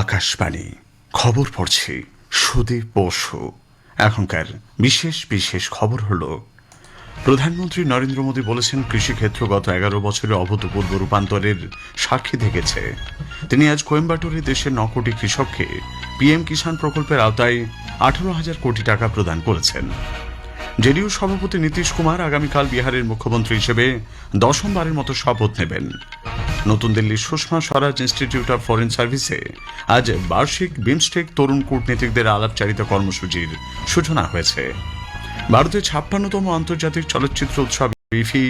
আকাশবাণী। খবর পড়ছি সুদীপ বসু। এখনকার বিশেষ বিশেষ খবর হলো, প্রধানমন্ত্রী নরেন্দ্র মোদী বলেছেন, কৃষিক্ষেত্র গত এগারো বছরে অভূতপূর্ব রূপান্তরের সাক্ষী থেকেছে তিনি আজ কোয়েম্বাটুরে দেশের ন কোটি কৃষককে পিএম কিষাণ প্রকল্পের আওতায় আঠারো হাজার কোটি টাকা প্রদান করেছেন। জেডিইউ সভাপতি নীতিশ কুমার আগামীকাল বিহারের মুখ্যমন্ত্রী হিসেবে দশমবারের মতো শপথ নেবেন। নতুন দিল্লির Sushma Swaraj institute of foreign সার্ভিসে আজ বার্ষিক বিমস্টেক তরুণ কূটনীতিকদের আলাপচারিতা কর্মসূচির সূচনা হয়েছে। ভারতের ছাপ্পান্নতম আন্তর্জাতিক চলচ্চিত্র উৎসব ইফি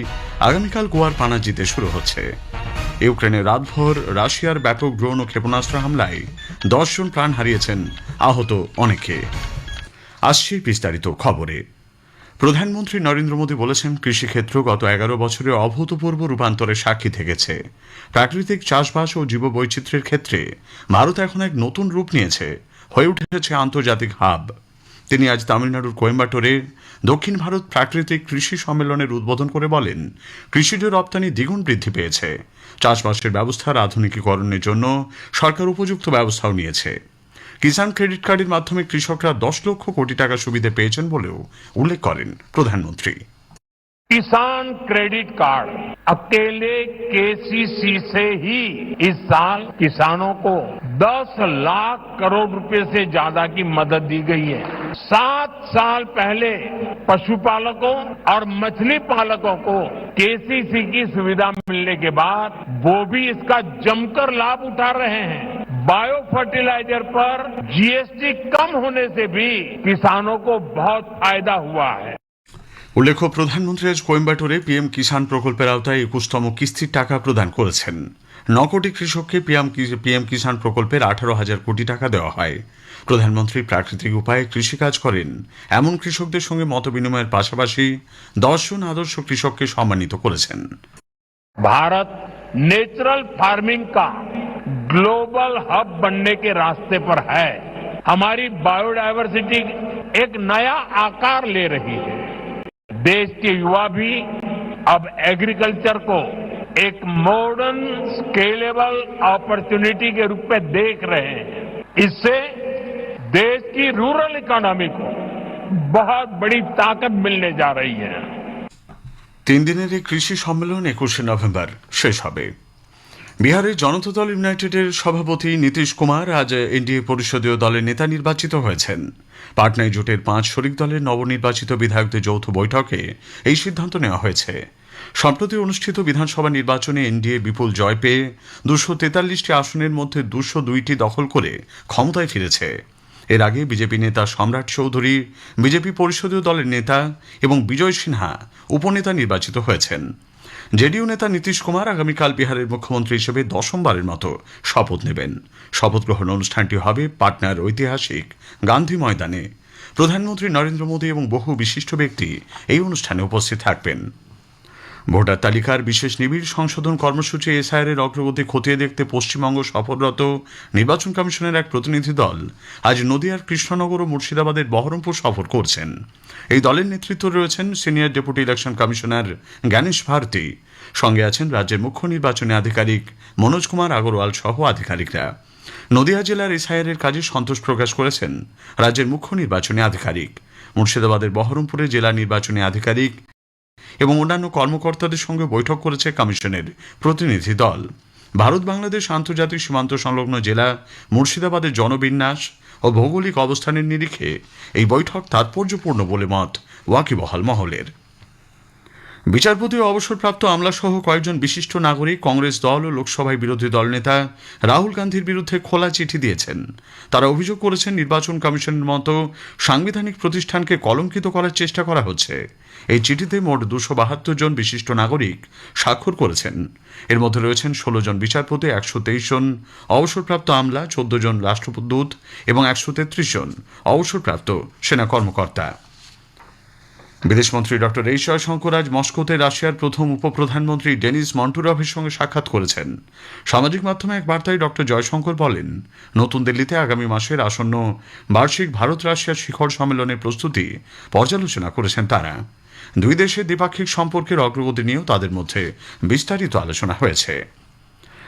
আগামীকাল গোয়ার পানাজিতে শুরু হচ্ছে। ইউক্রেনে রাতভর রাশিয়ার ব্যাপক ড্রোন ও ক্ষেপণাস্ত্র হামলায় দশজন প্রাণ হারিয়েছেন আহত অনেকে। আসছি বিস্তারিত খবরে। প্রধানমন্ত্রী নরেন্দ্র মোদী বলেছেন, কৃষিক্ষেত্র গত এগারো বছরে অভূতপূর্ব রূপান্তরের সাক্ষী থেকেছে। প্রাকৃতিক চাষবাস ও জীববৈচিত্র্যের ক্ষেত্রে ভারত এখন এক নতুন রূপ নিয়েছে, হয়ে উঠেছে আন্তর্জাতিক হাব। তিনি আজ তামিলনাড়ুর কোয়েম্বাটোরে দক্ষিণ ভারত প্রাকৃতিক কৃষি সম্মেলনের উদ্বোধন করে বলেন কৃষিজ রপ্তানি দ্বিগুণ বৃদ্ধি পেয়েছে। চাষবাসের ব্যবস্থার আধুনিকীকরণের জন্য সরকার উপযুক্ত ব্যবস্থাও নিয়েছে। কিষাণ ক্রেডিট কার্ডের মাধ্যমে কৃষকরা দশ লক্ষ কোটি টাকা সুবিধে পেয়েছেন বলেও উল্লেখ করেন প্রধানমন্ত্রী किसान क्रेडिट कार्ड अकेले केसीसी से ही इस साल किसानों को 10 लाख करोड़ रुपए से ज्यादा की मदद दी गई है सात साल पहले पशुपालकों और मछली पालकों को केसीसी की सुविधा मिलने के बाद वो भी इसका जमकर लाभ उठा रहे हैं बायो फर्टिलाइजर पर जीएसटी कम होने से भी किसानों को बहुत फायदा हुआ है উল্লেখ্য প্রধানমন্ত্রী আজ কোয়েম্বাটোরে পিএম কিষাণ প্রকল্পের আওতায় একুশতম কিস্তির টাকা প্রদান করেছেন ন কোটি কৃষককে পিএম পিএম কিষাণ প্রকল্পের আঠারো হাজার কোটি টাকা দেওয়া হয় প্রধানমন্ত্রী প্রাকৃতিক উপায়ে কৃষিকাজ করেন এমন কৃষকদের সঙ্গে মত বিনিময়ের পাশাপাশি দশজন আদর্শ কৃষককে সম্মানিত করেছেন भारत नेचुरल फार्मिंग का ग्लोबल हब बनने के रास्ते पर है हमारी बायोडायवर्सिटी एक नया आकार ले रही है देश के युवा भी अब एग्रीकल्चर को एक मॉडर्न स्केलेबल अपॉर्चुनिटी के रूप में देख रहे हैं इससे देश की रूरल इकोनॉमी को बहुत बड़ी ताकत मिलने जा रही है তিন দিনের এই কৃষি সম্মেলন একুশে নভেম্বর শেষ হবে বিহারের জনতা দল ইউনাইটেডের সভাপতি নীতিশ কুমার আজ এনডিএ পরিষদীয় দলের নেতা নির্বাচিত হয়েছেন। পাটনায় জোটের পাঁচ শরিক দলের নবনির্বাচিত বিধায়কদের যৌথ বৈঠকে এই সিদ্ধান্ত নেওয়া হয়েছে। সম্প্রতি অনুষ্ঠিত বিধানসভা নির্বাচনে এনডিএ বিপুল জয় পেয়ে দুশো তেতাল্লিশটি আসনের মধ্যে দুশো দুইটি দখল করে ক্ষমতায় ফিরেছে। এর আগে বিজেপি নেতা সম্রাট চৌধুরী, বিজেপি পরিষদীয় দলের নেতা এবং বিজয় সিনহা উপনেতা নির্বাচিত হয়েছেন। জেডিইউ নেতা নীতিশ কুমার আগামীকাল বিহারের মুখ্যমন্ত্রী হিসেবে দশমবারের মতো শপথ নেবেন। শপথ গ্রহণ অনুষ্ঠানটি হবে পাটনার ঐতিহাসিক গান্ধী ময়দানে। প্রধানমন্ত্রী নরেন্দ্র মোদী এবং বহু বিশিষ্ট ব্যক্তি এই অনুষ্ঠানে উপস্থিত থাকবেন। ভোটার তালিকার বিশেষ নিবিড় সংশোধন কর্মসূচি এসআইআর এর অগ্রগতি খতিয়ে দেখতে পশ্চিমবঙ্গ সফররত নির্বাচন কমিশনের এক প্রতিনিধি দল। আজ নদিয়ার কৃষ্ণনগর ও মুর্শিদাবাদের বহরমপুর সফর করছেন। এই দলের নেতৃত্বে রয়েছেন senior deputy election commissioner Gyanesh Bharti. সঙ্গে আছেন রাজ্যের মুখ্য নির্বাচনী আধিকারিক মনোজ কুমার আগরওয়াল সহ আধিকারিকরা। নদিয়া জেলার এসআইআর এর কাজে সন্তোষ প্রকাশ করেছেন রাজ্যের মুখ্য নির্বাচনী আধিকারিক। মুর্শিদাবাদের বহরমপুরে জেলা নির্বাচনী আধিকারিক এবং অন্যান্য কর্মকর্তাদের সঙ্গে বৈঠক করেছে কমিশনের প্রতিনিধি দল। ভারত, বাংলাদেশ, আন্তর্জাতিক সীমান্ত সংলগ্ন জেলা মুর্শিদাবাদের জনবিন্যাস ও ভৌগোলিক অবস্থানের নিরিখে এই বৈঠক তাৎপর্যপূর্ণ বলে মত ওয়াকিবহাল মহলের। বিচারপতি ও অবসরপ্রাপ্ত আমলাসহ কয়েকজন বিশিষ্ট নাগরিক কংগ্রেস দল ও লোকসভায় বিরোধী দলনেতা রাহুল গান্ধীর বিরুদ্ধে খোলা চিঠি দিয়েছেন। তারা অভিযোগ করেছেন নির্বাচন কমিশনের মতো সাংবিধানিক প্রতিষ্ঠানকে কলঙ্কিত করার চেষ্টা করা হচ্ছে। এই চিঠিতে মোট দুশো বাহাত্তর জন বিশিষ্ট নাগরিক স্বাক্ষর করেছেন। এর মধ্যে রয়েছেন ষোলো জন বিচারপতি, একশো তেইশ জন অবসরপ্রাপ্ত আমলা, চোদ্দ জন রাষ্ট্রদূত এবং একশো তেত্রিশ জন অবসরপ্রাপ্ত সেনা কর্মকর্তা। বিদেশমন্ত্রী ডক্টর এইচ জয়শঙ্কর আজ মস্কোতে রাশিয়ার প্রথম উপপ্রধানমন্ত্রী ডেনিস মন্টুরভের সঙ্গে সাক্ষাৎ করেছেন। সামাজিক মাধ্যমে এক বার্তায় ডক্টর জয়শঙ্কর বলেন, নতুন দিল্লিতে আগামী মাসের আসন্ন বার্ষিক ভারত রাশিয়া শিখর সম্মেলনের প্রস্তুতি পর্যালোচনা করেছেন তারা। দুই দেশের দ্বিপাক্ষিক সম্পর্কের অগ্রগতি নিয়েও তাদের মধ্যে বিস্তারিত আলোচনা হয়েছে।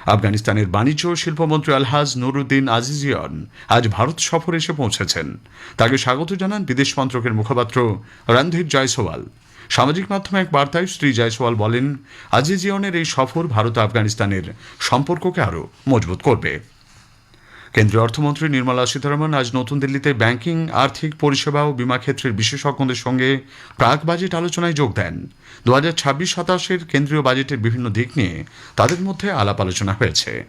আফগানিস্তানের বাণিজ্য ও শিল্পমন্ত্রী আলহাজ নুরুদ্দিন আজিজিয়ন আজ ভারত সফরে এসে পৌঁছেছেন। তাকে স্বাগত জানান বিদেশ মন্ত্রকের মুখপাত্র রণধীর জয়সওয়াল। সামাজিক মাধ্যমে এক বার্তায় শ্রী জয়সওয়াল বলেন, আজিজিয়নের এই সফর ভারত আফগানিস্তানের সম্পর্ককে আরও মজবুত করবে। কেন্দ্রীয় অর্থমন্ত্রী নির্মলা সীতারামন আজ নতুন দিল্লিতে ব্যাংকিং, আর্থিক, পরিষেবা ও বিমা ক্ষেত্রের বিশেষজ্ঞদের সঙ্গে প্রাক বাজেট আলোচনায় যোগ দেন। দু হাজার ছাব্বিশ সাতাশের কেন্দ্রীয় বাজেটের বিভিন্ন দিক নিয়ে তাদের মধ্যে আলাপ আলোচনা হয়েছে।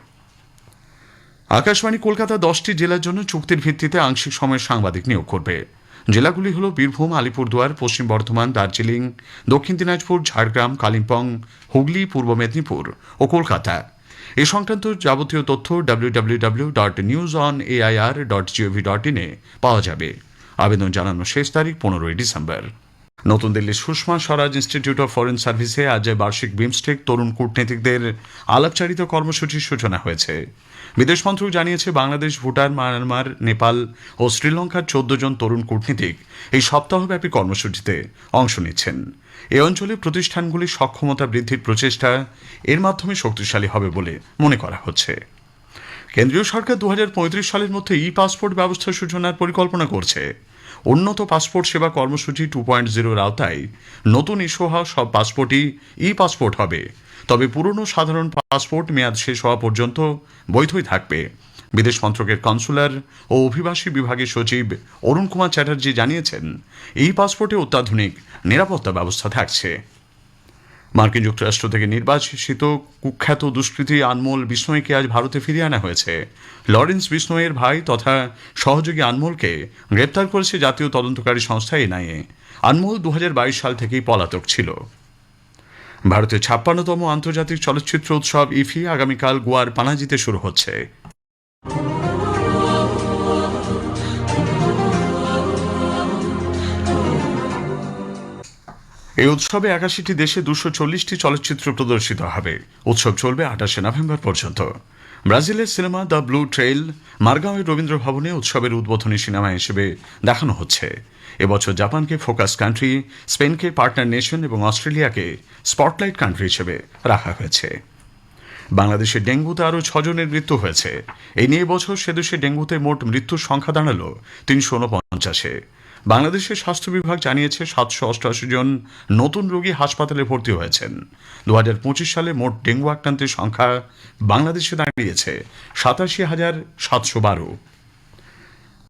আকাশবাণী কলকাতা দশটি জেলার জন্য চুক্তির ভিত্তিতে আংশিক সময়ের সাংবাদিক নিয়োগ করবে। জেলাগুলি হল বীরভূম, আলিপুরদুয়ার, পশ্চিম বর্ধমান, দার্জিলিং, দক্ষিণ দিনাজপুর, ঝাড়গ্রাম, কালিম্পং, হুগলি, পূর্ব মেদিনীপুর ও কলকাতা। এ সংক্রান্ত যাবতীয় তথ্য W W W dot news on AIR dot G O V dot ইনে পাওয়া যাবে। আবেদন জানানোর শেষ তারিখ পনেরোই ডিসেম্বর। নতুন দিল্লির Sushma Swaraj institute of foreign সার্ভিসে আজ বার্ষিক বিমস্টেক তরুণ কূটনীতিকদের আলাপচারিত কর্মসূচির সূচনা হয়েছে। বিদেশ মন্ত্রক জানিয়েছে, বাংলাদেশ, ভুটান, মায়ানমার, নেপাল ও শ্রীলঙ্কার চোদ্দ জন তরুণ কূটনীতিক এই সপ্তাহব্যাপী কর্মসূচিতে অংশ নিচ্ছেন। এ অঞ্চলে প্রতিষ্ঠানগুলির সক্ষমতা বৃদ্ধির প্রচেষ্টা এর মাধ্যমে শক্তিশালী হবে বলে মনে করা হচ্ছে। কেন্দ্রীয় সরকার দু হাজার পঁয়ত্রিশ সালের মধ্যে ই পাসপোর্ট ব্যবস্থা সূচনার পরিকল্পনা করছে। উন্নত পাসপোর্ট সেবা কর্মসূচি টু পয়েন্ট জিরোর আওতায় নতুন ইস্যু হওয়া সব পাসপোর্টই ই পাসপোর্ট হবে। তবে পুরনো সাধারণ পাসপোর্ট মেয়াদ শেষ হওয়া পর্যন্ত বৈধই থাকবে। বিদেশ মন্ত্রকের কনসুলার ও অভিবাসী বিভাগের সচিব অরুণ কুমার চ্যাটার্জি জানিয়েছেন, এই পাসপোর্টে অত্যাধুনিক নিরাপত্তা ব্যবস্থা থাকছে। মার্কিন যুক্তরাষ্ট্র থেকে নির্বাচিত কুখ্যাত দুষ্কৃতী আনমোল বিষ্ণয়কে আজ ভারতে ফিরিয়ে আনা হয়েছে। লরেন্স বিষ্ণয়ের ভাই তথা সহযোগী আনমোলকে গ্রেপ্তার করেছে জাতীয় তদন্তকারী সংস্থা এনআইএ। আনমোল দু হাজার বাইশ সাল থেকেই পলাতক ছিল। ভারতের ছাপ্পান্নতম আন্তর্জাতিক চলচ্চিত্র উৎসব ইফি আগামীকাল গোয়ার পানাজিতে শুরু হচ্ছে। এই উৎসবে একাশিটি দেশে দুশো চল্লিশটি চলচ্চিত্র প্রদর্শিত হবে। উৎসব চলবে আঠাশে নভেম্বর পর্যন্ত। ব্রাজিলের সিনেমা দ্য ব্লু ট্রেইল মার্গাঁওয়ের রবীন্দ্র ভবনে উৎসবের উদ্বোধনী সিনেমা হিসেবে দেখানো হচ্ছে। এবছর জাপানকে ফোকাস কান্ট্রি, স্পেনকে পার্টনার নেশন এবং অস্ট্রেলিয়াকে স্পটলাইট কান্ট্রি হিসেবে রাখা হয়েছে। বাংলাদেশে ডেঙ্গুতে আরও ছজনের মৃত্যু হয়েছে। এই নিয়ে বছর সে দেশে ডেঙ্গুতে মোট মৃত্যুর সংখ্যা দাঁড়াল তিনশো উনপঞ্চাশে বাংলাদেশের স্বাস্থ্য বিভাগ জানিয়েছে সাতশো অষ্টআশি জন নতুন রোগী হাসপাতালে ভর্তি হয়েছেন। দু হাজার পঁচিশ সালে মোট ডেঙ্গু আক্রান্তের সংখ্যা বাংলাদেশে দাঁড়িয়েছে সাতাশি হাজার সাতশো বারো।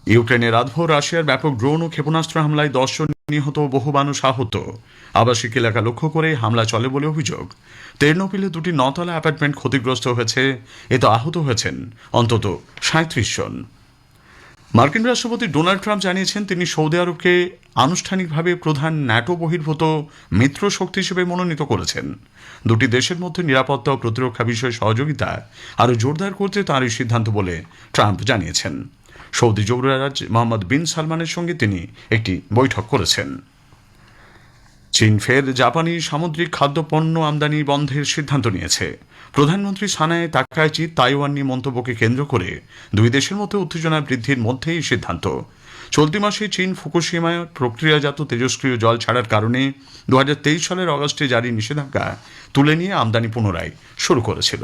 ইউক্রেনের রাতভর রাশিয়ার ব্যাপক ড্রোন ও ক্ষেপণাস্ত্র হামলায় দশজন নিহত বহু মানুষ আহত। আবাসিক এলাকা লক্ষ্য করে হামলা চলে বলে অভিযোগ। তেরনোপিলে দুটি নতলা অ্যাপার্টমেন্ট ক্ষতিগ্রস্ত হয়েছে, এতে আহত হয়েছেন অন্তত সাঁত্রিশ জন। মার্কিন রাষ্ট্রপতি ডোনাল্ড ট্রাম্প জানিয়েছেন, তিনি সৌদি আরবকে আনুষ্ঠানিকভাবে প্রধান ন্যাটো বহির্ভূত মিত্র শক্তি হিসেবে মনোনীত করেছেন। দুটি দেশের মধ্যে নিরাপত্তা ও প্রতিরক্ষা বিষয়ে সহযোগিতা আরও জোরদার করতে তাঁর এই সিদ্ধান্ত বলে ট্রাম্প জানিয়েছেন। সৌদি যুবরাজ মোহাম্মদ বিন সালমানের সঙ্গে তিনি একটি বৈঠক করেছেন। চীন ফের জাপানি সামুদ্রিক খাদ্যপণ্য আমদানি বন্ধের সিদ্ধান্ত নিয়েছে। প্রধানমন্ত্রী সানায় তাকাইচি তাইওয়ান নিয়ে মন্তব্যকে কেন্দ্র করে দুই দেশের মধ্যে উত্তেজনা বৃদ্ধির মধ্যেই সিদ্ধান্ত। চলতি মাসে চীন ফুকুশিমায় প্রক্রিয়াজাত তেজস্ক্রিয় জল ছাড়ার কারণে দু সালের অগস্টে জারি নিষেধাজ্ঞা তুলে নিয়ে আমদানি পুনরায় শুরু করেছিল।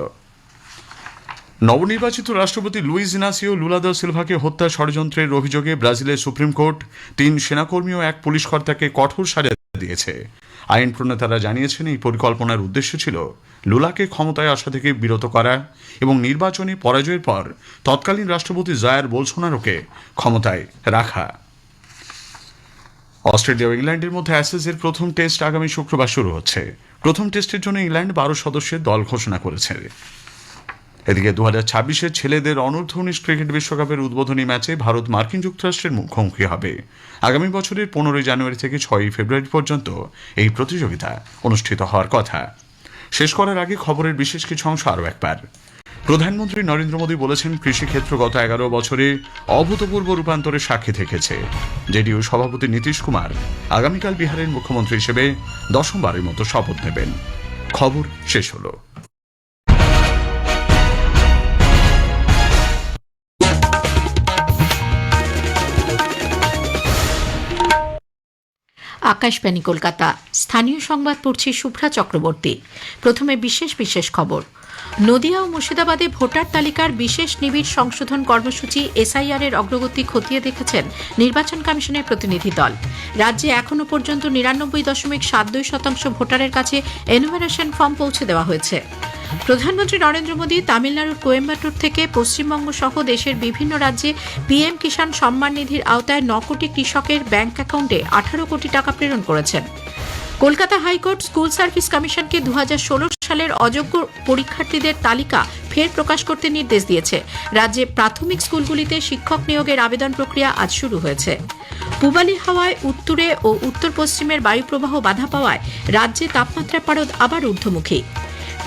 নবনির্বাচিত রাষ্ট্রপতি লুইস ইনাসিও লুলা দা সিলভাকে হত্যা ষড়যন্ত্রের অভিযোগে ব্রাজিলের সুপ্রিম কোর্ট তিন সেনাকর্মী ও এক পুলিশ কর্তাকে কঠোর সাজা দিয়েছে। আইন প্রণেতারা জানিয়েছেন এই পরিকল্পনার উদ্দেশ্য ছিল লুলাকে ক্ষমতায় আসা থেকে বিরত করা এবং নির্বাচনী পরাজয়ের পর তৎকালীন রাষ্ট্রপতি জায়ার বোলসোনারোকে ক্ষমতায় রাখা। অস্ট্রেলিয়া ও ইংল্যান্ডের মধ্যে অ্যাসেসের প্রথম টেস্ট আগামী শুক্রবার শুরু হচ্ছে। প্রথম টেস্টের জন্য ইংল্যান্ড বারো সদস্যের দল ঘোষণা করেছে। এদিকে দু হাজার ছাব্বিশের ছেলেদের অনূর্ধ্ব উনিশ ক্রিকেট বিশ্বকাপের উদ্বোধনী ম্যাচে ভারত মার্কিন যুক্তরাষ্ট্রের মুখোমুখি হবে। আগামী বছরের পনেরোই জানুয়ারি থেকে ছয়ই ফেব্রুয়ারি পর্যন্ত এই প্রতিযোগিতা অনুষ্ঠিত হওয়ার কথা। শেষ করার আগে খবরের বিশেষ কিছু অংশ আরও একবার। প্রধানমন্ত্রী নরেন্দ্র মোদী বলেছেন, কৃষিক্ষেত্র গত এগারো বছরে অভূতপূর্ব রূপান্তরের সাক্ষী থেকেছে। জেডিইউ সভাপতি নীতিশ কুমার আগামীকাল বিহারের মুখ্যমন্ত্রী হিসেবে দশমবারের মতো শপথ নেবেন। খবর শেষ হলো। আকাশবাণী কলকাতা। স্থানীয় সংবাদ পড়ছে শুভ্রা চক্রবর্তী। প্রথমে বিশেষ বিশেষ খবর। নদিয়া ও মুর্শিদাবাদে ভোটার তালিকার বিশেষ নিবিড় সংশোধন কর্মসূচি এসআইআর এর অগ্রগতি খতিয়ে দেখেছেন নির্বাচন কমিশনের প্রতিনিধি দল। রাজ্যে এখনও পর্যন্ত নিরানব্বই দশমিক সাত দুই শতাংশ ভোটারের কাছে এনুমারেশন ফর্ম পৌঁছে দেওয়া হয়েছে। প্রধানমন্ত্রী নরেন্দ্র মোদী তামিলনাড়ুর কোয়েম্বাটুর থেকে পশ্চিমবঙ্গ সহ দেশের বিভিন্ন রাজ্যে পিএম কিষাণ সম্মান নিধির আওতায় ন কোটি কৃষকের ব্যাংক অ্যাকাউন্টে আঠারো কোটি টাকা প্রেরণ করেছেন। কলকাতা হাইকোর্ট স্কুল সার্ভিস কমিশনকে দু সালের অযোগ্য পরীক্ষার্থীদের তালিকা ফের প্রকাশ করতে নির্দেশ দিয়েছে। রাজ্যে প্রাথমিক স্কুলগুলিতে শিক্ষক নিয়োগের আবেদন প্রক্রিয়া আজ শুরু হয়েছে। পূবালি হাওয়ায় উত্তরে ও উত্তর পশ্চিমের বায়ুপ্রবাহ বাধা পাওয়ায় রাজ্যে তাপমাত্রা পারদ আবার ঊর্ধ্বমুখী।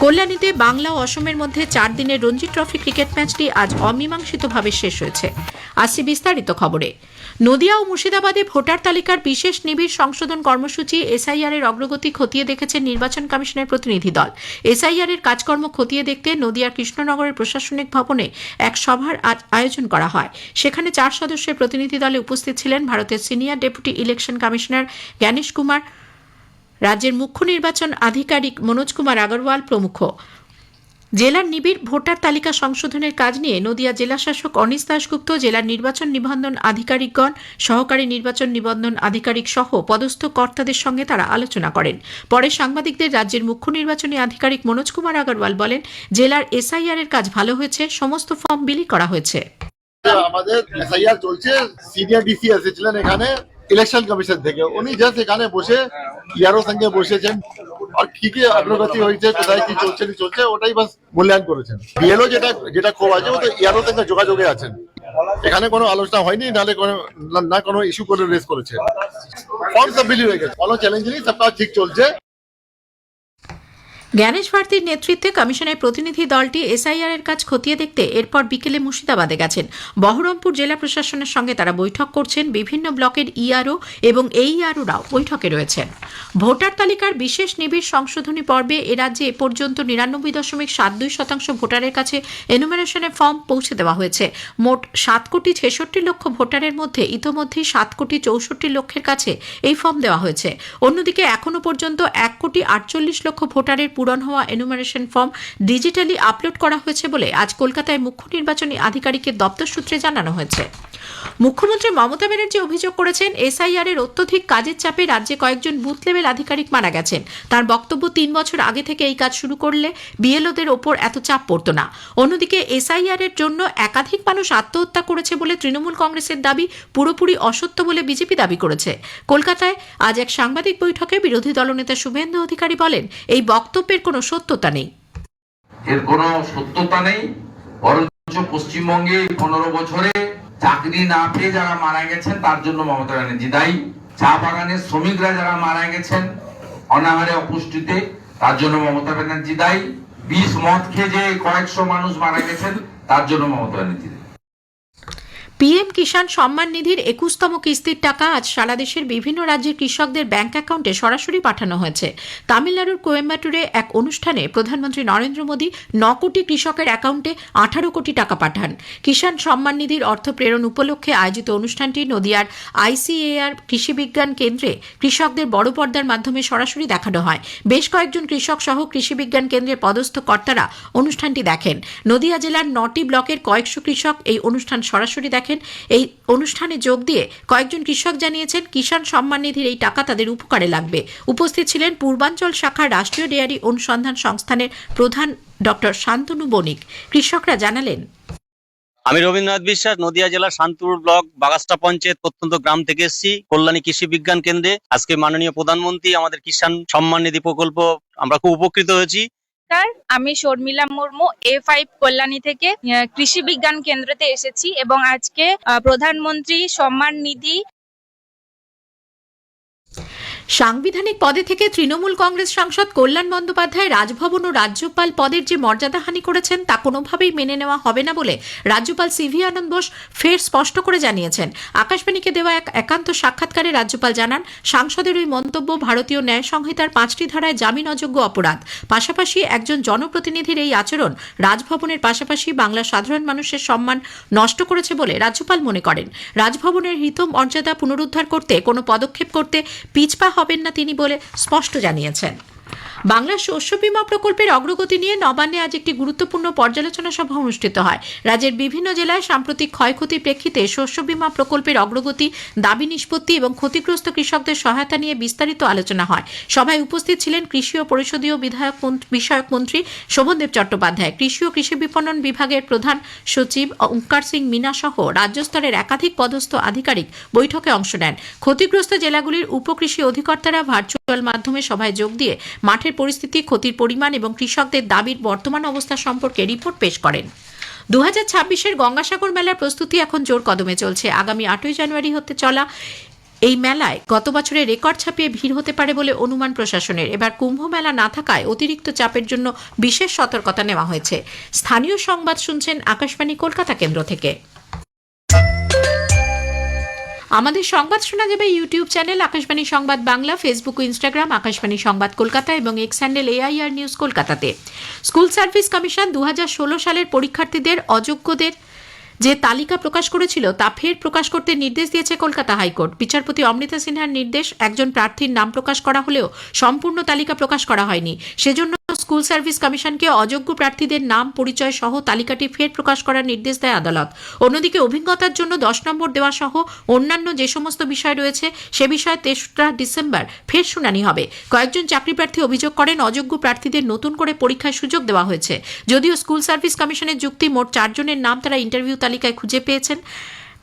কল্যাণীতে বাংলা ও অসমের মধ্যে চার দিনের রঞ্জি ট্রফি ক্রিকেট ম্যাচটি আজ অমীমাংসিতভাবে শেষ হয়েছে। আসছে বিস্তারিত খবরে। নদিয়া ও মুর্শিদাবাদে ভোটার তালিকার বিশেষ নিবিড় সংশোধন কর্মসূচি এসআইআর এর অগ্রগতি খতিয়ে দেখেছে নির্বাচন কমিশনের প্রতিনিধি দল। এসআইআর এর কাজকর্ম খতিয়ে দেখতে নদিয়ার কৃষ্ণনগরের প্রশাসনিক ভবনে এক সভার আয়োজন করা হয়। সেখানে চার সদস্যের প্রতিনিধি দলে উপস্থিত ছিলেন ভারতের senior deputy election commissioner Gyanesh Kumar, রাজ্যের মুখ্য নির্বাচন আধিকারিক মনোজ কুমার আগরওয়াল প্রমুখ। জেলার নিবিড় ভোটার তালিকা সংশোধনের কাজ নিয়ে নদিয়া জেলা শাসক অনিস দাশগুপ্ত, জেলার নির্বাচন নিবন্ধন আধিকারিকগণ, সহকারী নির্বাচন নিবন্ধন আধিকারিক সহ পদস্থ কর্তাদের সঙ্গে তারা আলোচনা করেন। পরে সাংবাদিকদের রাজ্যের মুখ্য নির্বাচনী আধিকারিক মনোজ কুমার আগরওয়াল বলেন, জেলার এসআইআর এর কাজ ভালো হয়েছে, সমস্ত ফর্ম বিলি করা হয়েছে। আমাদের চলছে, সিনিয়র ডিসি এসেছিলেন এখানে, ইলেকশন কমিশন থেকে। উনি জাস্ট এখানে বসে ইয়ারও সঙ্গে বসেছেন। আর কি কি অগ্রগতি হয়েছে, কোথায় কি চলছে কি চলছে, ওটাই বাস মূল্যায়ন করেছেন। বিএলও যেটা যেটা খুব আছে, ও তো ইয়ারও সঙ্গে যোগাযোগে আছেন। এখানে কোনো আলোচনা হয়নি নালে কোনো, না- কোনো ইস্যু করে রেস করেছে। ফর্ম সব বিলি হয়ে গেছে। কোনো চ্যালেঞ্জ নেই সবটা ঠিক চলছে। জ্ঞানেশ ভারতীর নেতৃত্বে কমিশনের প্রতিনিধি দলটি এসআইআর এর কাজ খতিয়ে দেখতে এরপর বিকেলে মুর্শিদাবাদে গেছেন। বহরমপুর জেলা প্রশাসনের সঙ্গে তারা বৈঠক করছেন। বিভিন্ন ব্লকের ইআরও এবং এই ইআরওরাও বৈঠকে রয়েছেন। ভোটার তালিকার বিশেষ নিবিড় সংশোধনী পর্বে এ রাজ্যে এ পর্যন্ত নিরানব্বই দশমিক সাত দুই শতাংশ ভোটারের কাছে এনুমারেশনের ফর্ম পৌঁছে দেওয়া হয়েছে। মোট সাত কোটি ছেষট্টি লক্ষ ভোটারের মধ্যে ইতোমধ্যেই সাত কোটি চৌষট্টি লক্ষের কাছে এই ফর্ম দেওয়া হয়েছে। অন্যদিকে এখনও পর্যন্ত এক কোটি আটচল্লিশ লক্ষ ভোটারের পূরণ হওয়া এনুমারেশন ফর্ম ডিজিটালি আপলোড করা হয়েছে বলে আজ কলকাতায় মুখ্য নির্বাচনী আধিকারিকের দপ্তর সূত্রে জানানো হয়েছে। মুখ্যমন্ত্রী মমতা ব্যানার্জি অভিযোগ করেছেন এসআইআর এর অত্যধিক কাজের চাপে রাজ্যে কয়েকজন বুথ লেভেল আধিকারিক মারা গেছেন। তার বক্তব্য তিন বছর আগে থেকে এই কাজ শুরু করলে বিএলওদের ওপর এত চাপ পড়তো না। অন্যদিকে এসআইআর এর জন্য একাধিক মানুষ আত্মহত্যা করেছে বলে তৃণমূল কংগ্রেসের দাবি পুরোপুরি অসত্য বলে বিজেপি দাবি করেছে। কলকাতায় আজ এক সাংবাদিক বৈঠকে বিরোধী দলনেতা শুভেন্দু অধিকারী বলেন, এই বক্তব্যের কোনো সত্যতা নেই। এর কোনো সত্যতা নেই, বরঞ্চ পশ্চিমবঙ্গে পনেরো বছরে চাকরি না পেয়ে যারা মারা গেছেন, তার জন্য মমতা ব্যানার্জি দায়ী। চা বাগানের শ্রমিকরা যারা মারা গেছেন অনাহারে অপুষ্টিতে, তার জন্য মমতা ব্যানার্জি দায়ী। বিষ মদ খেয়ে যে কয়েকশো মানুষ মারা গেছেন, তার জন্য মমতা ব্যানার্জি পিএম কিষাণ সম্মান নিধির একুশতম কিস্তির টাকা আজ সারা দেশের বিভিন্ন রাজ্যের কৃষকদের ব্যাংক অ্যাকাউন্টে সরাসরি পাঠানো হয়েছে। তামিলনাড়ুর কোয়েম্বাটুরে এক অনুষ্ঠানে প্রধানমন্ত্রী নরেন্দ্র মোদী ন কোটি কৃষকের অ্যাকাউন্টে আঠারো কোটি টাকা পাঠান। কিষাণ সম্মান নিধির অর্থ প্রেরণ উপলক্ষে আয়োজিত অনুষ্ঠানটি নদিয়ার আইসিএআর কৃষি বিজ্ঞান কেন্দ্রে কৃষকদের বড় পর্দার মাধ্যমে সরাসরি দেখানো হয়। বেশ কয়েকজন কৃষক সহ কৃষি বিজ্ঞান কেন্দ্রের পদস্থ কর্তারা অনুষ্ঠানটি দেখেন। নদিয়া জেলার নটি ব্লকের কয়েকশো কৃষক এই অনুষ্ঠান সরাসরি দেখেন এই অনুষ্ঠানে যোগ দিয়ে কয়েকজন কৃষক জানিয়েছেন, কিষাণ সম্মান নিধির এই টাকা তাদের উপকারে লাগবে। উপস্থিত ছিলেন পূর্বাঞ্চল শাখার রাষ্ট্রীয় ডেয়ারি অনুসন্ধান সংস্থানের প্রধান ডক্টর শান্তনু বণিক। কৃষকরা জানালেন, আমি রবীন্দ্রনাথ বিশ্বাস, নদিয়া জেলার শান্তিপুর ব্লক, বাগাস্টা পঞ্চায়েত প্রত্যন্ত গ্রাম থেকে এসেছি, কল্যাণী কৃষি বিজ্ঞান কেন্দ্রে। আজকে মাননীয় প্রধানমন্ত্রী আমাদের কিষাণ সম্মান নিধি প্রকল্প আমরা খুব উপকৃত হয়েছি। নমস্কার, আমি শর্মিলা মুর্মু এ ফাইভ কল্যাণী থেকে কৃষি বিজ্ঞান কেন্দ্রতে এসেছি এবং আজকে প্রধানমন্ত্রী সম্মান নিধি সাংবিধানিক পদে থেকে তৃণমূল কংগ্রেস সাংসদ কল্যাণ বন্দ্যোপাধ্যায় রাজভবন ও রাজ্যপাল পদের যে মর্যাদাহানি করেছেন তা কোনোভাবেই মেনে নেওয়া হবে না বলে রাজ্যপাল সিভি আনন্দ বোস ফের স্পষ্ট করে জানিয়েছেন। আকাশবাণীকে দেওয়া এক একান্ত সাক্ষাৎকারে রাজ্যপাল জানান, সাংসদের ওই মন্তব্য ভারতীয় ন্যায় সংহিতার পাঁচটি ধারায় জামিন অযোগ্য অপরাধ। পাশাপাশি একজন জনপ্রতিনিধির এই আচরণ রাজভবনের পাশাপাশি বাংলার সাধারণ মানুষের সম্মান নষ্ট করেছে বলে রাজ্যপাল মনে করেন। রাজভবনের হিত মর্যাদা পুনরুদ্ধার করতে, কোনো পদক্ষেপ করতে পিছপা হবেন না তিনি বলে স্পষ্ট জানিয়েছেন। বাংলা শস্য বীমা প্রকল্পের অগ্রগতি নিয়ে নবান্নে আজ একটি গুরুত্বপূর্ণ পর্যালোচনা সভা অনুষ্ঠিত হয়। রাজ্যের বিভিন্ন জেলায় সাম্প্রতিক ক্ষয়ক্ষতির প্রেক্ষিতে শস্য বীমা প্রকল্পের অগ্রগতি, দাবি নিষ্পত্তি এবং ক্ষতিগ্রস্ত কৃষকদের সহায়তা নিয়ে বিস্তারিত আলোচনা হয়। সভায় উপস্থিত ছিলেন কৃষি ও পরিষদীয় বিধায়ক বিষয়ক মন্ত্রী শোভনদেব চট্টোপাধ্যায়, কৃষি ও কৃষি বিপণন বিভাগের প্রধান সচিব ওঙ্কার সিং মিনা সহ রাজ্য স্তরের একাধিক পদস্থ আধিকারিক বৈঠকে অংশ নেন। ক্ষতিগ্রস্ত জেলাগুলির উপকৃষি অধিকর্তারা ভার্চুয়াল মাধ্যমে সভায় যোগ দিয়ে মাঠের পরিস্থিতি, ক্ষতির পরিমাণ এবং কৃষকদের দাবির বর্তমান অবস্থা সম্পর্কে রিপোর্ট পেশ করেন। দু হাজার ছাব্বিশের গঙ্গাসাগর মেলার প্রস্তুতি এখন জোর কদমে চলছে। আগামী আটই জানুয়ারি হতে চলা এই মেলায় গত বছরে রেকর্ড ছাপিয়ে ভিড় হতে পারে বলে অনুমান প্রশাসনের। এবার কুম্ভ মেলা না থাকায় অতিরিক্ত চাপের জন্য বিশেষ সতর্কতা নেওয়া হয়েছে। স্থানীয় সংবাদ শুনছেন আকাশবাণী কলকাতা কেন্দ্র থেকে। আমাদের সংবাদ শোনা যাবে YouTube channel, Akashvani Sangbad Bangla Facebook ও ইনস্টাগ্রাম আকাশবাণী সংবাদ কলকাতা এবং এক্স হ্যান্ডেল এআইআর নিউজ কলকাতাতে। স্কুল সার্ভিস কমিশন দু হাজার ষোলো সালের পরীক্ষার্থীদের অযোগ্যদের যে তালিকা প্রকাশ করেছিল, তা ফের প্রকাশ করতে নির্দেশ দিয়েছে কলকাতা হাইকোর্ট। বিচারপতি অমৃতা সিনহার নির্দেশ একজন প্রার্থীর নাম প্রকাশ করা হলেও সম্পূর্ণ তালিকা প্রকাশ করা হয়নি। সেজন্য স্কুল সার্ভিস কমিশনকে অযোগ্য প্রার্থীদের নাম, পরিচয় সহ তালিকাটি ফের প্রকাশ করার নির্দেশ দেয় আদালত। অন্যদিকে অভিজ্ঞতার জন্য দশ নম্বর দেওয়া সহ অন্যান্য যে সমস্ত বিষয় রয়েছে, সে বিষয়ে তেসরা ডিসেম্বর ফের শুনানি হবে। কয়েকজন চাকরি প্রার্থী অভিযোগ করেন, অযোগ্য প্রার্থীদের নতুন করে পরীক্ষার সুযোগ দেওয়া হয়েছে। যদিও স্কুল সার্ভিস কমিশনের যুক্তি, মোট চারজনের নাম তারা ইন্টারভিউ তালিকায় খুঁজে পেয়েছেন।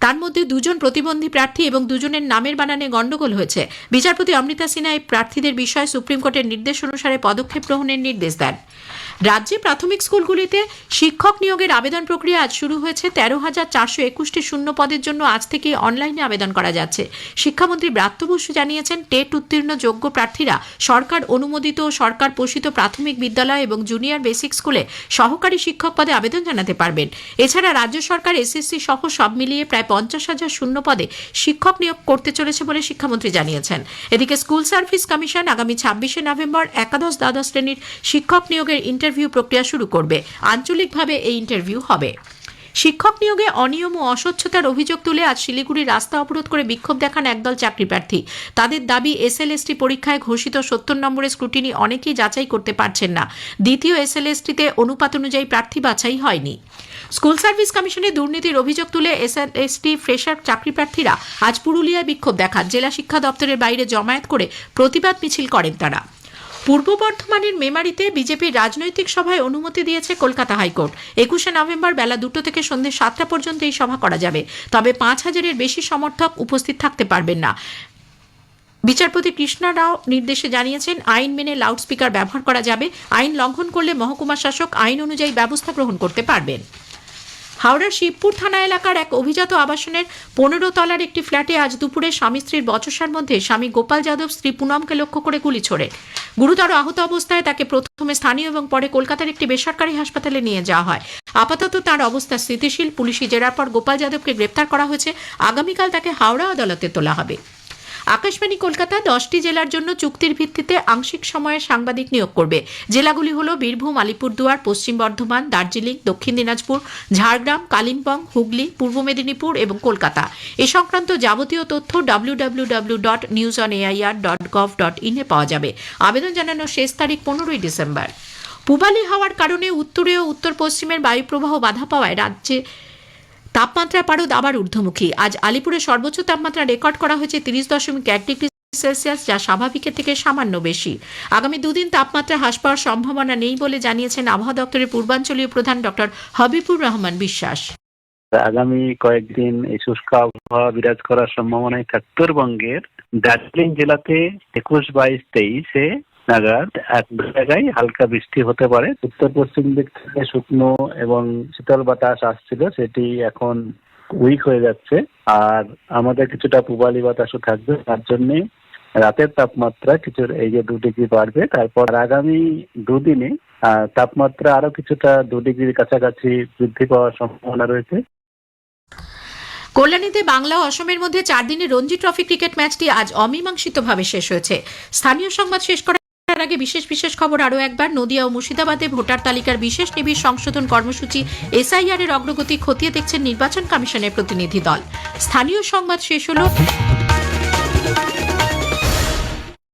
তার মধ্যে দুজন প্রতিবন্ধী প্রার্থী এবং দুজনের নামের বানানে গণ্ডগোল হয়েছে। বিচারপতি অমৃতা সিনহা এই প্রার্থীদের বিষয়ে সুপ্রিম কোর্টের নির্দেশ অনুসারে পদক্ষেপ গ্রহণের নির্দেশ দেন। রাজ্যে প্রাথমিক স্কুলগুলিতে শিক্ষক নিয়োগের আবেদন প্রক্রিয়া আজ শুরু হয়েছে। তেরো হাজার চারশো একুশটি শূন্য পদের জন্য আজ থেকে অনলাইনে আবেদন করা যাচ্ছে। শিক্ষামন্ত্রী ব্রাত্য বসু জানিয়েছেন, টেট উত্তীর্ণ যোগ্য প্রার্থীরা সরকার অনুমোদিত ও সরকার পোষিত প্রাথমিক বিদ্যালয় এবং জুনিয়র বেসিক স্কুলে সহকারী শিক্ষক পদে আবেদন জানাতে পারবেন। এছাড়া রাজ্য সরকার এসএসসি সহ সব মিলিয়ে প্রায় পঞ্চাশ হাজার শূন্য পদে শিক্ষক নিয়োগ করতে চলেছে বলে শিক্ষামন্ত্রী জানিয়েছেন। এদিকে স্কুল সার্ভিস কমিশন আগামী ছাব্বিশে নভেম্বর একাদশ দ্বাদশ শ্রেণির শিক্ষক নিয়োগের ইন্টারভিউ প্রক্রিয়া শুরু করবে। আঞ্চলিকভাবে এই ইন্টারভিউ হবে। শিক্ষক নিয়োগে অনিয়ম ও অস্বচ্ছতার অভিযোগ তুলে আজ শিলিগুড়ি রাস্তা অবরোধ করে বিক্ষোভ দেখান একদল চাকরি প্রার্থী। তাদের দাবি, এসএলএসটি পরীক্ষায় ঘোষিত সত্তর নম্বরের স্ক্রুটিনি অনেকেই যাচাই করতে পারছেন না। দ্বিতীয় এসএলএসটিতে অনুপাত অনুযায়ী প্রার্থী বাছাই হয়নি। স্কুল সার্ভিস কমিশনে দুর্নীতির অভিযোগ তুলে এসএলএসটি ফ্রেশার চাকরি প্রার্থীরা আজ পুরুলিয়ায় বিক্ষোভ দেখান। জেলা শিক্ষা দপ্তরের বাইরে জমায়েত করে প্রতিবাদ মিছিল করেন তারা। পূর্ব বর্ধমানের মেমারিতে বিজেপির রাজনৈতিক সভায় অনুমতি দিয়েছে কলকাতা হাইকোর্ট। একুশে নভেম্বর বেলা দুটো থেকে সন্ধ্যে সাতটা পর্যন্ত এই সভা করা যাবে। তবে পাঁচ হাজারের বেশি সমর্থক উপস্থিত থাকতে পারবেন না। বিচারপতি কৃষ্ণা রাও নির্দেশে জানিয়েছেন, আইন মেনে লাউডস্পিকার ব্যবহার করা যাবে। আইন লঙ্ঘন করলে মহকুমা শাসক আইন অনুযায়ী ব্যবস্থা গ্রহণ করতে পারবেন। হাওড়ার শিবপুর থানা এলাকার এক অভিজাত আবাসনের পনেরো তলার একটি ফ্ল্যাটে আজ দুপুরে স্বামী স্ত্রীর বচসার মধ্যে স্বামী গোপাল যাদব স্ত্রী পুনমকে লক্ষ্য করে গুলি ছোড়ে। গুরুতর আহত অবস্থায় তাকে প্রথমে স্থানীয় এবং পরে কলকাতার একটি বেসরকারি হাসপাতালে নিয়ে যাওয়া হয়। আপাতত তার অবস্থা স্থিতিশীল। পুলিশি জেরার পর গোপাল যাদবকে গ্রেপ্তার করা হয়েছে। আগামীকাল তাকে হাওড়া আদালতে তোলা হবে। আকাশবাণী কলকাতা দশটি জেলার জন্য চুক্তির ভিত্তিতে আংশিক সময়ে সাংবাদিক নিয়োগ করবে। জেলাগুলি হল বীরভূম, আলিপুরদুয়ার, পশ্চিম বর্ধমান, দার্জিলিং, দক্ষিণ দিনাজপুর, ঝাড়গ্রাম, কালিম্পং, হুগলি, পূর্ব মেদিনীপুর এবং কলকাতা। এ সংক্রান্ত যাবতীয় তথ্য W W dot news on AIR dot gov dot ইনে পাওয়া যাবে। আবেদন জানানোর শেষ তারিখ পনেরোই ডিসেম্বর। পূবালি হওয়ার কারণে উত্তরে ও উত্তর পশ্চিমের বায়ুপ্রবাহ বাধা পাওয়ায় রাজ্যে তাপমাত্রার পারদ আবার ঊর্ধ্বমুখী। আজ আলিপুরে সর্বোচ্চ তাপমাত্রা রেকর্ড করা হয়েছে তিরিশ দশমিক এক ডিগ্রি সেলসিয়াস, যা স্বাভাবিকের থেকে সামান্য বেশি। আগামী দুদিন তাপমাত্রা হ্রাস পাওয়ার সম্ভাবনা নেই বলে জানিয়েছেন আবহাওয়া দপ্তরের পূর্বাঞ্চলীয় প্রধান ডক্টর হবিবুর রহমান বিশ্বাস। আগামী কয়েকদিন এই শুষ্ক আবহাওয়া বিরাজ করার সম্ভাবনায় উত্তরবঙ্গের দার্জিলিং জেলাতে একুশ বাইশ তেইশে নাগাদ। এক জায়গায় হালকা বৃষ্টি হতে পারে। উত্তর পশ্চিম দিক থেকে শুকনো এবং শীতল বাতাস আসছিল, সেটি এখন উইক হয়ে যাচ্ছে। আর আমাদের কিছুটা পূবালি বাতাসও থাকবে, তার জন্যে রাতের তাপমাত্রা কিছু, এই যে দু ডিগ্রি বাড়বে। তারপর আগামী দুদিনে তাপমাত্রা আরও কিছুটা দু ডিগ্রির কাছাকাছি বৃদ্ধি পাওয়ার সম্ভাবনা রয়েছে। কল্যাণীতে বাংলা ও অসমের মধ্যে চার দিনের রঞ্জি ট্রফি ক্রিকেট ম্যাচটি আজ অমীমাংসিতভাবে শেষ হয়েছে। স্থানীয় সংবাদ শেষ করার আগে বিশেষ বিশেষ খবর আরও একবার। নদিয়া ও মুর্শিদাবাদে ভোটার তালিকার বিশেষ নিবিড় সংশোধন কর্মসূচি এসআইআর এর অগ্রগতি খতিয়ে দেখছেন নির্বাচন কমিশনের প্রতিনিধি দল। স্থানীয় সংবাদ শেষ হলো।